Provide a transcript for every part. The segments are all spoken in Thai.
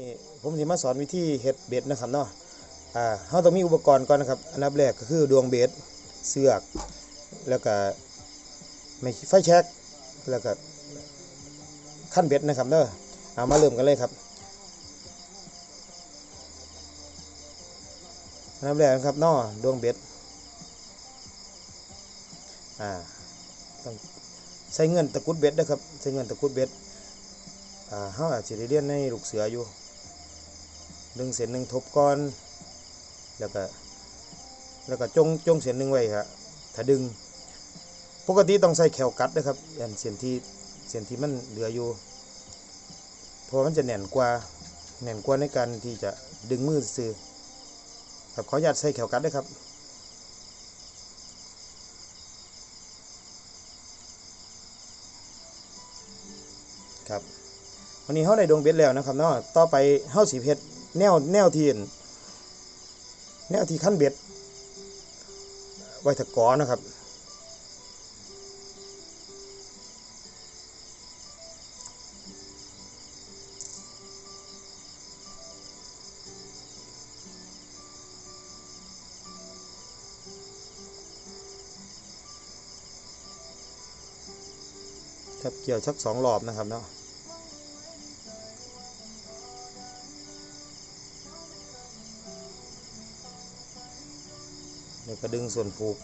นี่ผมสิมาสอนวิธีเฮ็ดเบ็ดนะครับเนาะ อ่าเฮาต้องมีอุปกรณ์ก่อนนะครับ อันดับแรกก็คือดวงเบ็ด เสือก แล้วก็ไม้ไฟแช็ก แล้วก็ขั้นเบ็ดนะครับเด้อเอามาเริ่มกันเลยครับ อันดับแรกนะครับเนาะดวงเบ็ด อ่าต้องใช้เงินตะกุดเบ็ดนะครับ ใช้เงินตะกุดเบ็ด อ่าเฮาอาจสิได้เรียนในลูกเสืออยู่ ดึงเส้นหนึ่งทบก้อน แล้วก็แล้วก็จงจงเส้นหนึ่งไว้ครับถ้าดึง ปกติต้องใส่แขวกัดนะครับอันเส้นที่เส้นที่มันเหลืออยู่เพราะมันจะแน่นกว่าแน่นกว่าในการที่จะดึงมือซื้อครับขออนุญาตใส่แขวกัดด้วยครับครับวันนี้เขาได้ดวงเบ็ดแล้วนะครับเนาะต่อไปเขาสีเพชร แนวแนวที่แนวที่ขั้นเบ็ด ไว้ถะกอนะครับครับเกี่ยวชักสองรอบนะครับเนาะ เดี๋ยวก็ดึงส่วนผูก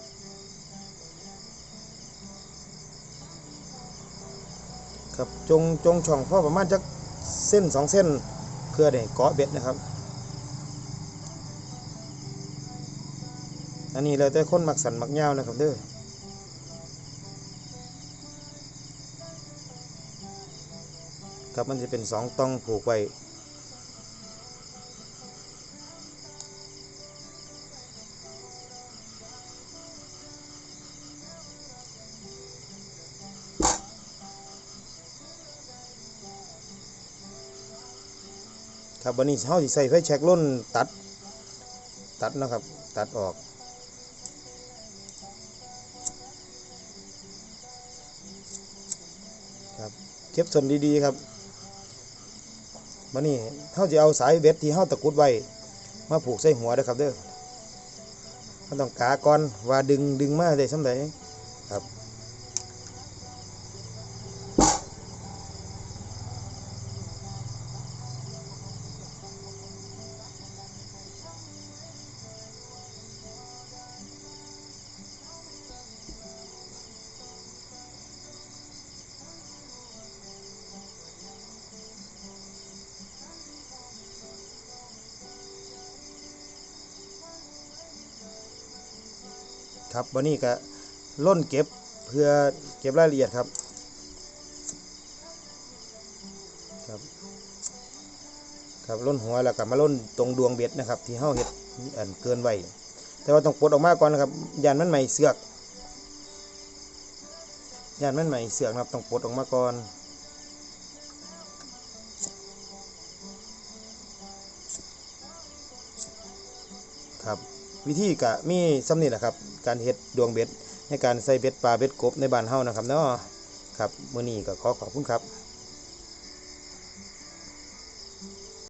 ครับจงจงช่องพ่อประมาณจักเส้นสองเส้นเพื่อได้เกาะเบ็ดนะครับ อันนี้แล้วแต่คนมักสันมักยาวนะครับเด้อครับมันจะเป็นสองต้องผูกไว้ ครับวันนี้เฮาสิใส่ไฟแช็กรุ่นตัด ตัดนะครับ ตัดออก ครับเก็บส่วนดีๆครับวันนี้เฮาจะเอาสายเบ็ดที่เฮาตะกุดไว้มาผูกใส่หัวเด้อครับเด้อเราต้องกาก่อนว่าดึงดึงมาได้สำใดครับ ครับวันนี้ก็ล่นเก็บเพื่อเก็บรายละเอียดครับครับครับล่นหัวแล้วก็มาล่นตรงดวงเบ็ดนะครับ ที่เฮาเฮ็ดอันเกินไว้แต่ว่าต้องปลดออกมาก่อนนะครับยานมันใหม่เสือกยานมันใหม่เสือกนะครับต้องปลดออกมาก่อนครับ วิธีกะมีซ้ำนี่แหละครับ การเฮ็ดดวงเบ็ดในการใส่เบ็ดปลาเบ็ดกบในบ้านเฮานะครับเนาะครับมื้อนี้ก็ขอขอบคุณครับ